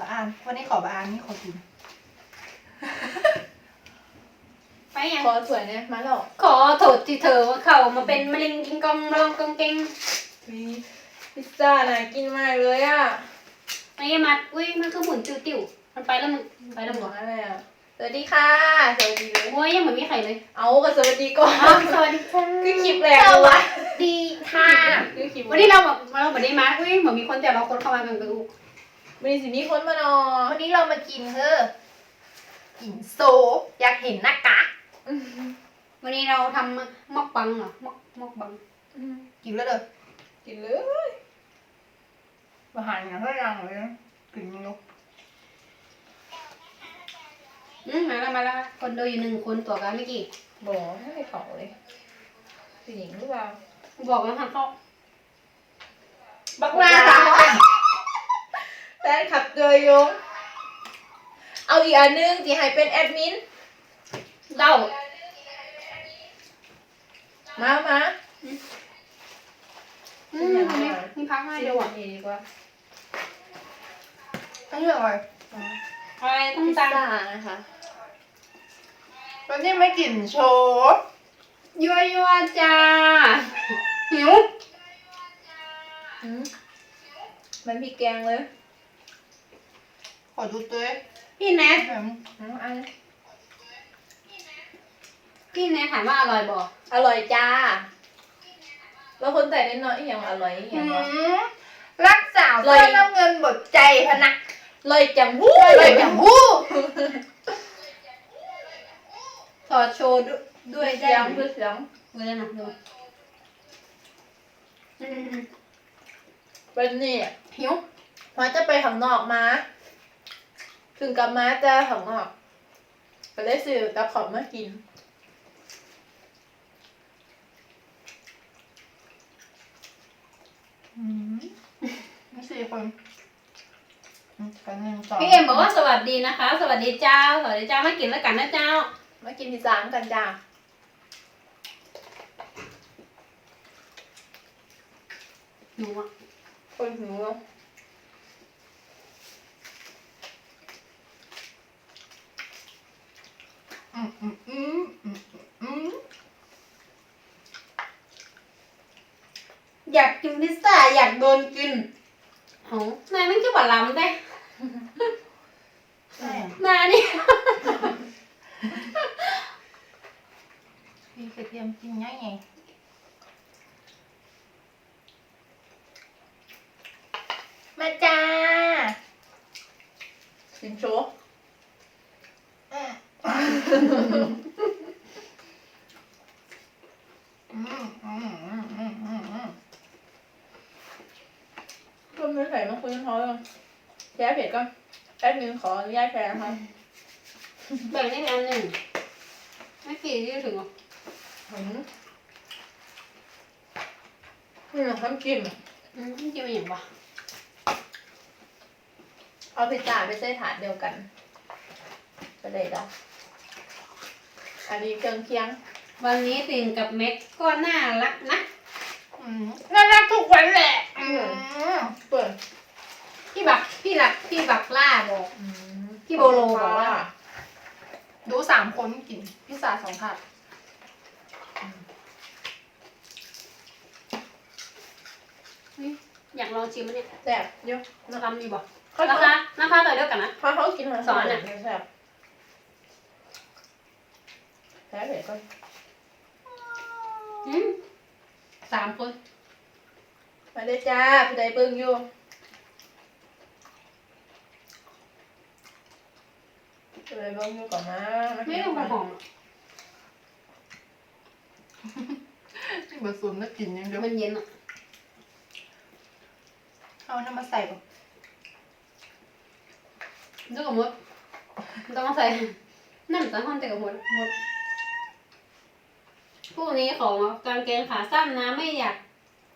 บะอาน วันนี้ขอบะอานนี่ขอกิน ไปยังขอสวยเนี่ยมาแล้วขอโทษที่เธอว่าเข้ามาเป็นมะเร็งกินกองรองกองเกงมีพิซซ่าน่ากินมากเลยอะไอ้มัดอุ้ยมันคือหมุนติ้วๆมันไปแล้วมันไปแล้วหมบอดกอะไรอะสวัสดีค่ะสวัสดีเลยโอ้ยยังเหมือนมีใครเลยเอาก็สวัสดีก่อนอ้าวสวัสดีค่ะคือคลิปแรกเลยวะดีค่ะคือคลิปวันนี้เราแบบเราแบบได้มาอุ้ยเหมือนมีคนแต่เราคนเข้ามาเป็นกระอุกวัน นี้สิมีคนมานอวันนี้เรามากินเฮ้อกินโซอยากเห็นหน้ากากวันนี้เราทำมอกบังเหรอมอกมอกบัง กินแล้วเด้อกินเลยอาหารอย่างไรอย่างเลยนะกินยังลูกอืมมาแล้วมาแล้วคนดูอยู่หนึ่งคนตัวกันเมื่อกี้บอกให้เขาเลยผู้หญิงหรือเปล่าบอกว่าทำเขาบักลาค่ะ แฟนขับเดือยยง เอาอีกอันหนึงที่ให้เป็นแอดมินเด้ามามาอืมวันนี้มีพักให้ให้เดีเดี๋ยยววอะดีกว่าอันนี้อร่อยอะไรต้องพิซตามซ่านะคะวันนี้ไม่กินโชว์ยัวยัวจ้าหิวอืมมันพริกแกงเลย ขอดูตัวเองพี่แนทอืมอืมอันพี่แนทถามว่าอร่อยบอก อร่อยจ้า แล้วคนแต่เน้นน้อยอีกอย่างอร่อยอีกอย่างวะรักสาวเสื้อน้ำเงินบดใจพนักเลยจังหู้เลยอย่างวู้ถอดโชว์ด้วยด้วยเสียงด้วยเสียงเวลาหนักดูอืมเป็นนี่หิวมาจะไปข้างนอกมา ถึงกับมาจะข้างนอกก็เลยซื้อกับของมากิน อืมนี่สี่คนอืมกันหนึ่งสองพี่เอ็มบอกว่าสวัสดีนะคะ สวัสดีเจ้า สวัสดีเจ้ามากินแล้วกันนะเจ้า มากินพิซซ่ากันจ้าหนูอะคนหิวแล้วอืม อืมอืมอืมอืมอยากกินพิซซ่าอยากโดนกินโหนายมันคือหวานล้ำได้ใช่นานี่พี่กระเทียมกินง่ายไงมาจ้ากินโชว์ อืมอืมอืมอืมอืมอืม ก็ไม่ใส่มะคุยเขาเลยแช่เผ็ดก่อน แอดมินขออนุญาตแชร์นะคะแบ่งได้อันหนึ่งไม่กี่ที่ถึงหรอหืมนี่เหรอน้ำจิ้มอืมกินมาอย่างวะเอาพิซซ่าไปใส่ถาดเดียวกันก็ได้ดอกอันนี้เครื่องเคียง วันนี้ตินกับเม็กก็น่ารักนะอืมน่ารักทุกวันแหละอืมเปิดพี่บัก พี่หลักพี่บักล่าบอก พี่โบโลบอกว่า ดูสามคนกินพิซซ่าสองถาดอยากลองชิมมันเนี่ยแซ่บเยอะราคาดีบอกเขาราคาราคาต่อเดียวกันนะเขาเขากินทั้งสอนอะเยแซ่บแซ่บเผ็ดก่อนอืมสามคนมาเด้อจ้าผู้ใดเบิ่งอยู่ ผู้ใดเบิ่งอยู่ก่อนนะาไม่กินต้องกันหอมที่ผสมน่ากินอย่างเดียวมันเย็นอะเอาน้ำมาใส่ป่ะดูกับมดต้องมาใส่นั่นแต่ห้องแต่กับมดมดพวกนี้ของกางเกงขาสั้นนะไม่อยาก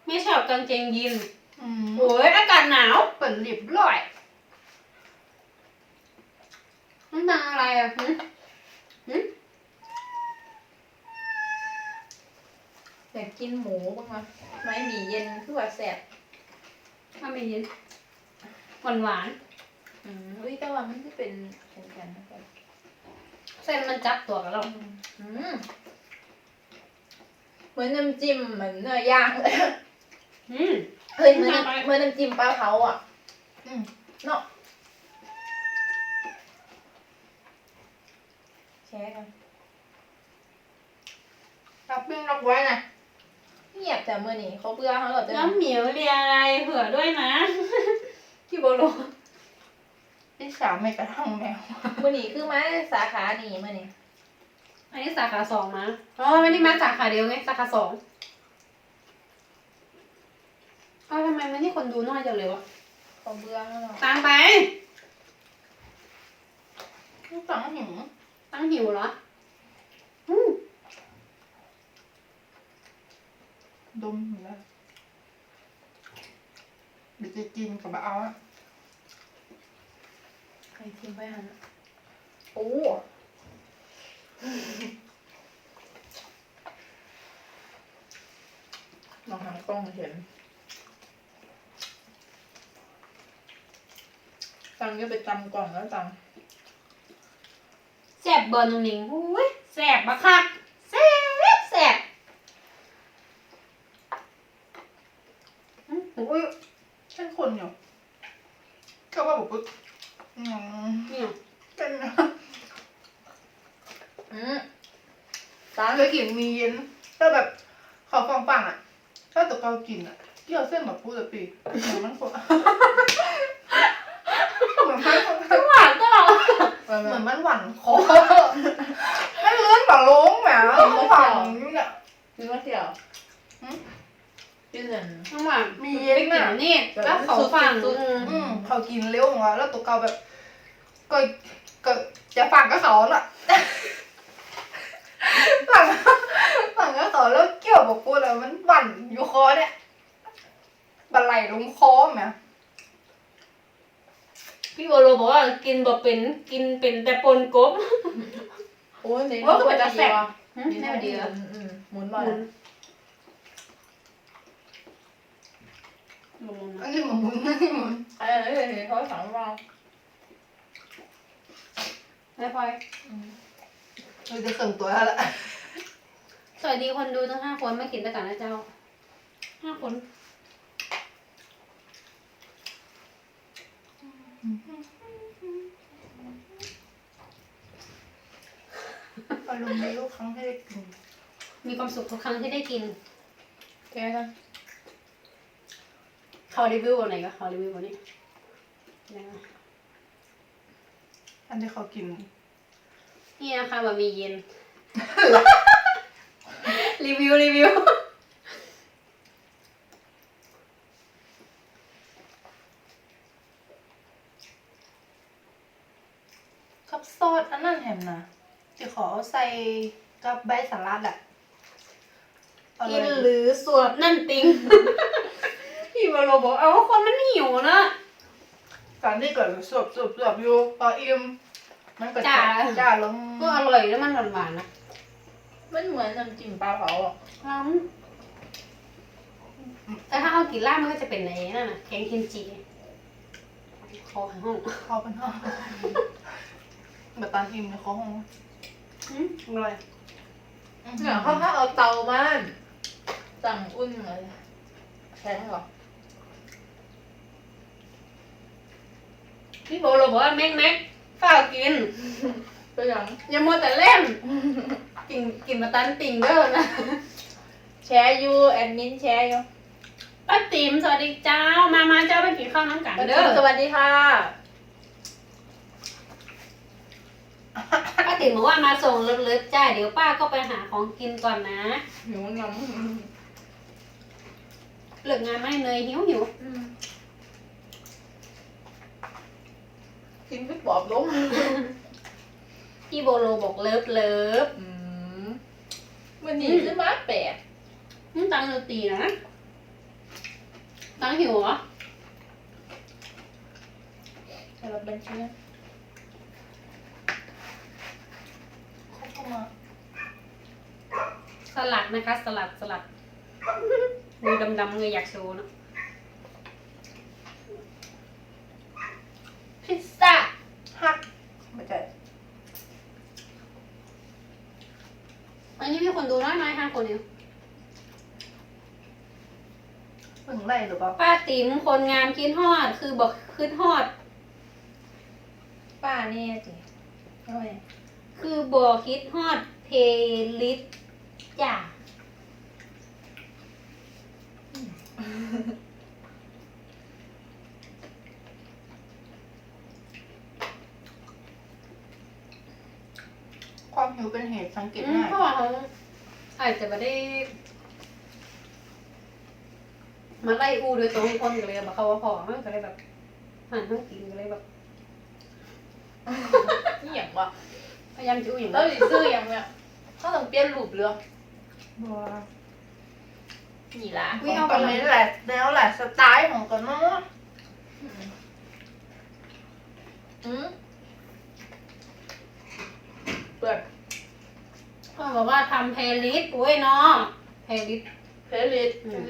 ไม่ชอบกางเกงยีนอืมโอ้ยอากาศหนาวเปิดลิบร้อย มันดังอะไรอะหึหึอยากกินหมูบ้างไหมไม่มีเย็นคือว่าแซ่บถ้าไม่เย็นหวานหวานอืมอุ้ยแต่ว่ามันจะเป็นแข็งๆนะครับเส้นมันจับตัวกับเราอืมเหมือนน้ำจิ้มเหมือนเนื้อย่างเลยอืมเฮ้ยเหมือนน้ำเหมือนน้ำจิ้มปลาเผาอะ อืมเนาะ แชร์กันรับปิ้งรับไว้นะเงียบแต่เมื่อนี้เขาเบื่อเขาหรอจะน้ำเหมียวเรียอะไรเผื่อด้วยนะพี่โบโลพี่สาวไม่กระทั่งแมวเมื่อนี้คือมาสาขานี่เมื่อนี้อันนี้สาขาสองนะอ๋อไม่ได้มาสาขาเดียวไงสาขาสองเอ้าทำไมมันนี่คนดูน้อยจังเลยวะเขาเบื่อแล้วเนาะตามไปฟังหิว ตั้งหิวเหรออืมดมอยู่แล้วเดี๋ยวจะกินกับเอาอะใครทิ้งไปหันอะโอ้ลองหันกล้องเห็นตังก็ไปตำกล่องแล้วตังแซ่ บเบอร์นงหนิงอุ้ยแซ่บบักคักแซ่บแซ่บอืมอุ้ยเช่นคนอยู่ก็ว่าบอกปุ๊บอืมเนี่ยกันนะอืมตาเคยกินมีเย็นถ้าแบบขอฟังฟังๆอะถ้าตัวเกากินอะเกี่ยวเส้นแบบพูดแต่ปีเหมือนมันคนเหมือนมัน หวานตลอด เห มือนมันหวานคอมันเลื่อนแบบลงแหมฝังเนี่ยกินว่าเที่ยวหืมกินเงินน้ำหวานมีเย็นไปกิน่ะนี่แล้วเขาฟังสุดๆอืมอืมเขากินเร็วของเราแล้วตัวเกาแบบก็ก็จะฟังกับเขาน่ะฟังฟังกับเขาแล้วเกี่ยวบอกพูดแล้วมันหวั่นอยู่คอเนี่ยบันไหลลงคอแหม พี่โอโลบอกว่ากินบ่เป็นกินเป็นแต่ปนกบ โอ้ยในโอ้ยมันจะแซ่บอืหืมแน่ดีเหรอมอืมหมุนหบ่อยมุนลงอันะนนี้หมุนอันนี้หมุนอะไรนะเห็นเขาสั่งว่าไม่พลอยเราจะเขินตัวแล้วล่ะสวัสดีคนดูทั้งห้าคนไม่กินแต่กันนะเจ้าห้าคน อารมณ์ดีทุกครั้งที่ได้กินมีความสุขทุกครั้งที่ได้กินแกกันเขารีวิววันไหนก็เขารีวิววันนี้นะอันที่เขากิน นี่นะคะบะหมี่เย็น รีวิวรีวิว กับซอสอั นนั้นแฮมนะที่ขอเอาใส่กับใบสลัดอะอร่กิอยนหรือสวบนั่นติง พี่วาโลบอกเอาว่าคนมันหิวนะการที่เกิดสวบสวบสวบอยู่พออิ่มมันก็จ้า จ้าลงก็อร่อยแล้วมันหวานๆนะมันเหมือนน้ำจิ้มปลาเผาอะล้ำแต่ถ้าเอากินล่าดมันก็จะเป็นไอ้นั่นน่ะแกงกิมจิคอห้อง เขาเป็นห้อง แบบตอนอิ่มในเขาห้องอืมอร่อยเนี่ยเขาถ้าเอาเตามาสั่งอุ่นเลยแข็งเหรอพี่โบโลบอกว่าแม็กแม็กฝ้าวกินตัวอย่างอย่ามัวแต่เล่นกินกินมาตันติ่งเด้อนะแชร์อยู่แอดมินแชร์อยู่ป้าติ๋มสวัสดีเจ้ามามาเจ้าไปกินข้าวน้ำกันเด้อสวัสดีค่ะ ป้า ติ๋มบอกว่ามาส่งเลิฟๆจ้าเดี๋ยวป้าก็ไปหาของกินก่อนนะ หิวงเลิกงานไม่เนยหิวหิวำกินก็ปอบลงพี่โบโลบอกเลิฟเลิฟอืมวันนี้คือมาแปดนี่ตังดนตรีนะ ตังหิวเหรอสำหรับบัญชี สลัดนะคะ สลัดสลัดมือดำๆมืออยากโชว์นะพิซซ่าฮักไม่ใช่อันนี้มีคนดูน้อยไหมห้าคนเดียวถึงไรหรือเปล่าป้าติ๋มคนงามคิดฮอด คือบอกคิดฮอด ป้านี่จิโอ้ย คือบอกคิดฮอดเพลย์ลิสต์จ้ะความหิวเป็นเหตุสังเกตอืมง่าย เพราะว่าเขาอาจจะไม่ได้ มาไล่อูโดยตรงคนก็เลยแบบเขาว่าพอมันก็เลยแบบหันทั้งกินก็เลยแบบ นี่อย่างวะ พยายามจะอูอย่างแล้นั้วนสิซื้ออย่างเนี้ยเขาต้องเปลี่ยนรูปเรือบัวนี่ละของกันนี้แหละแล้วแหละสไตล์ของกันเนาะอืมเปิดเขาบอกว่าทำเพลย์ลิสต์โอ้ยเนาะเพลย์ลิสต์เพลย์ลิสต์อืม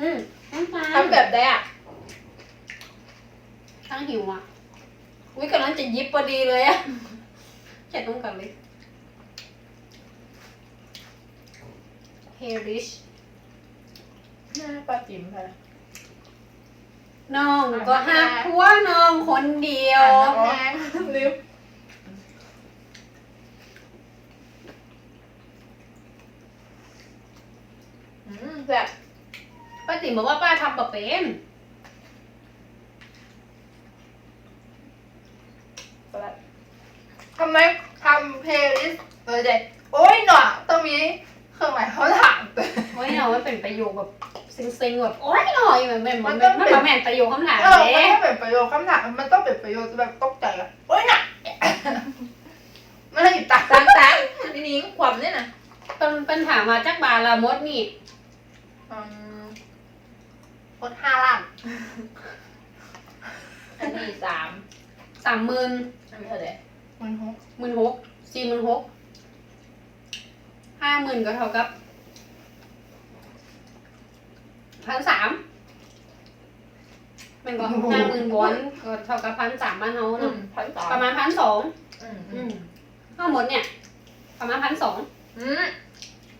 อืมน้ำตาลทำแบบใดอะทั้งหิวอะอุ้ยกำลังจะยิบพอดีเลยอะ แค่ต้องกันเลยเฮริชหน้าป้าจิ๋มค่ะ น้องก็หักผัวน้องคนเดียว อ่านน้ำแดงลืมอืมแบบป้าติ๋มบอกว่าป้าทำปะเป็น สลัด ทำไมทำเพลย์ลิสต์เออเด็กโอ้ยหนอต้องมีเครื่องหมายเขาถาม โอ้ยเนาะมันเป็นประโยคแบบซิงๆแบบโอ้ยหน่อยแบบแบบมันมันแบบแม่นประโยคคำถามเออเด้มันต้องเป็นประโยคคำถามมันต้องเป็นประโยคแบบตกใจอะโอ้ยหนักไม่ให้ตัดตังตังนี่นิ้งความเนี่ยนะเป็นเป็นถามมาจากบาลามดนี่อืมพดห้าล้านอันนี้สามสามหมื่นอันนี้เท่าไหร่มันหกหมื่นหกสี่หมื่นหกห้าหมื่นก็เท่ากับ พันสามมันก็ห้าหมื่นวอนก็เท่ากับพันสามบ้านเฮาอืเนาะมพันสามประมาณพันสองอืมอืมทั้งหมดเนี่ย ประมาณพันสองอืม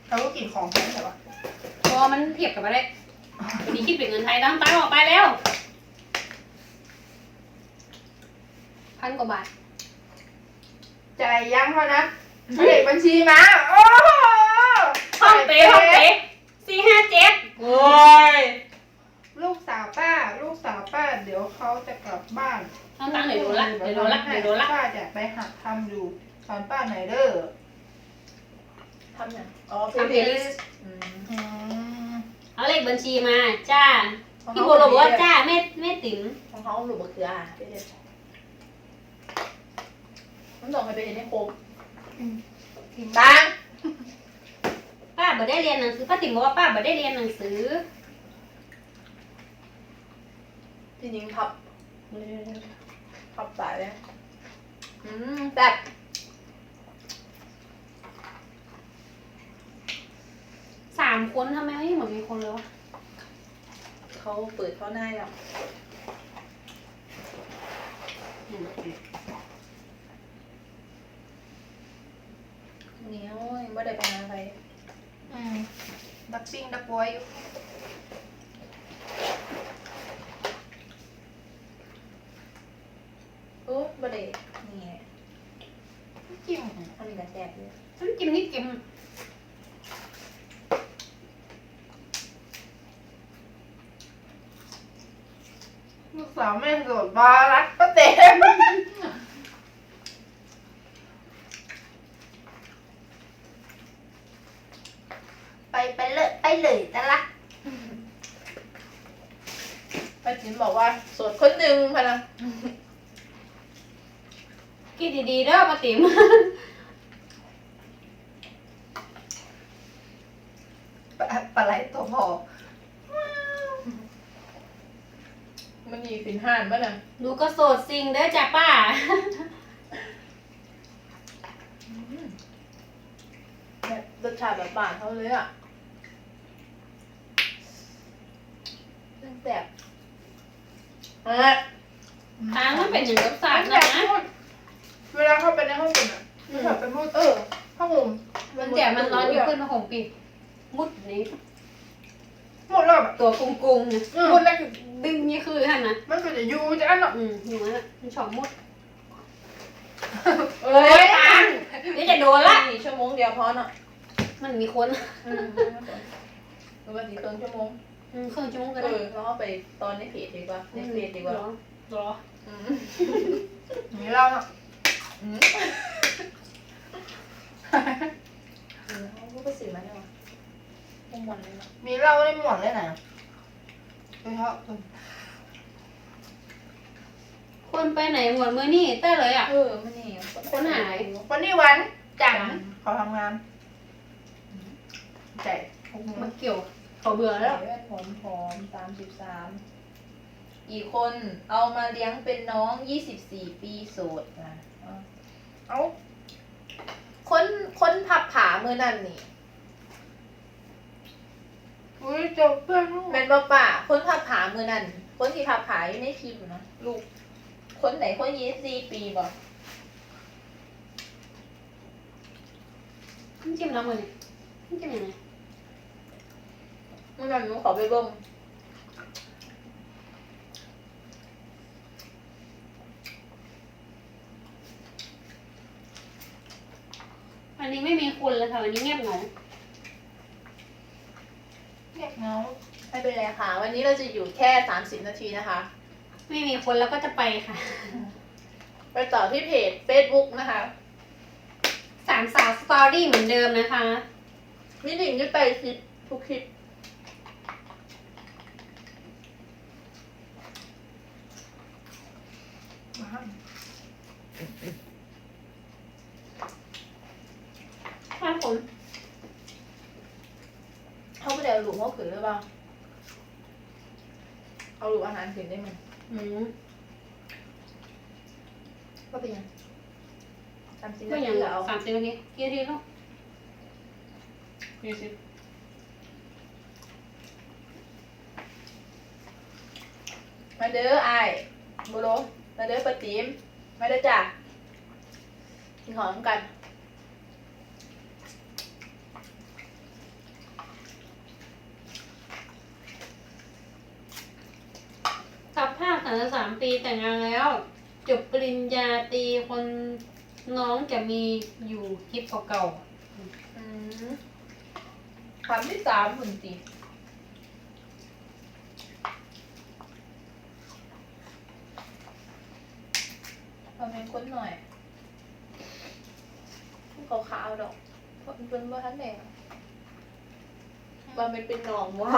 เขาก็กินของแพงใช่ปะพอมันเทียบกับอะไรวันนี้คิดเป็นเงินไทยตั้งตั้งออกไปแล้วพันกว่าบาทจ่ายยังเขานะเลขบัญชีมา โอ้โหห้องเป๊ะห้องเป๊ะสี่ห้าเจ็ดโอ้ยลูกสาวป้า ลูกสาวป้า เดี๋ยวเขาจะกลับบ้านตั้งตั้งเดี๋ยวโดนละเดี๋ยวโดนละเดี๋ยวโดนละป้าจะไปหัดทำอยู่สอนป้าหน่อยเด้อทำยังอ๋อทำเพลย์ลิสต์อืมอืมเอาเลขบัญชีมา จ้า พี่โบโลบอกว่าจ้าแม่แม่ติ๋มของเขาหนูบะเขืออะไปเด็ดมันต้องให้ไปเห็นให้ครบตัง ป้าบ่ได้เรียนหนังสือป้าติ๋มบอกว่าป้าบ่ได้เรียนหนังสือพี่นิ้งพับพับสายเลยอืมแบบสามคนทำไมไม่เหมือนมีคนเลยวะเขาเปิดเข้าหน้าแล้วอืมเหนียวยังไม่ได้ไปงานใคร อืมดักปิ้งดักบอยอยู่โอ้ไม่ได้นี่ไงจิ้มอันนี้ก็แซ่บอยู่ฉันกินนี่กินลูกสาวแม่โสดบารักป้าเต็มไปไปเลยไปเลยแต่ละ ป้าจิ๋ม บอกว่าโสดคนหนึ่งพะนะกินดีๆเด้อป้าติ๋มปลาปลาไหลตัวพอมันมีสินห้านป่ะน่ะหนูก็โสดซิงเด้อจ้าป้า แบบรสชาติแบบบ้านเขาเลยอะ ตั้งแต่ อะทางมันเป็นอย่างกับศาสตร์แบนะบพูดเวลาเข้าไปในห้องกินอะมันแบบเป็นพูดเออผ้าห่มมันแจ่มันร้อนอยู่ขึ้นมาห่มปีมุดนี้หมดแล้วแบบตัวกุ้งกุ้งๆเนี่ยอืมมุดแล้วก็ดึงนี่คือท่านนะมันก็จะอยู่จะอันหรอกอืมอยู่นั่นแหละมันชอบมุดเอ้ยตังเดี๋ยวจะโดนละนี่ชั่วโมงเดียวพอเนาะมันมีคนอืมหรือว่าสี่ครึ่งชั่วโมง อืมครึ่งชั่วโมงก็เอได้อเราเอาไปตอนในเพจดีกว่าในเพจดีกว่ารอรออืมมีเราเนาะอืมเออเขาก็ไปสื่อมาเนี่ยวะคงหมดเลยเนาะมีเราได้หมดเลยนะไปเถอะคนไปไหนหมดมือนี่แต่เลยอะ เออมันนี่คนหาย วันนี้วันจันทร์เขาทำงานใจหกโมงมันเกี่ยวเขาเบื่อแล้แล้ววหอมหอมสามสิบสามอีกคนเอามาเลี้ยงเป็นน้องยี่สิบสี่ปีโสดนะเอาเอาคนคนผับผามือนั่นนี่อุ้ยเจบเพื่อนลูกแมนบ่ป่าคนผับผามือนั่นคนที่ผับผาอยู่ในคลิปนะลูก คนไหนคนยี่สิบสี่ปีบ่มันจิ้มน้ำมันนี่มันจิ้มยังไง มือนั่นหนูขอไปเบิ่งอันนี้ไม่มีคุณเลยค่ะอันนี้เงียบเหงาเงียบเหงาไม่เป็นไรค่ะ วันนี้เราจะอยู่แค่สามสิบนาทีนะคะ ไม่มีคนแล้วก็จะไปค่ะ ไปต่อที่เพจ Facebook นะคะสามสาวสตอรี่เหมือนเดิมนะคะมีลิงก์ที่ไปคลิปทุกคลิป ถ้าผมเขาไม่ได้เอาลูกเขาขืนหรือเปล่า เอาลูกอาหารขืนได้ไหมอืมก็เป็นยังสามสิบก็นาอย่างทีแล้วสามสิบนาทีกี่นาทีลูกยี่สิบมาเด้อไอ้ายโบโลมาเด้อปะติม มาเด้อจ้ะกินหอมกันกับภาคสามสามปีแต่งงานแล้ว จบปริญญาตรีคนน้องจะมีอยู่คลิปเก่าอืมคำที่สามหุ่นตีทำเป็น คนหน่อยขาวๆดอกเพราะมันเป็นว่าท่านแดงว่ามันเป็นหนองว่า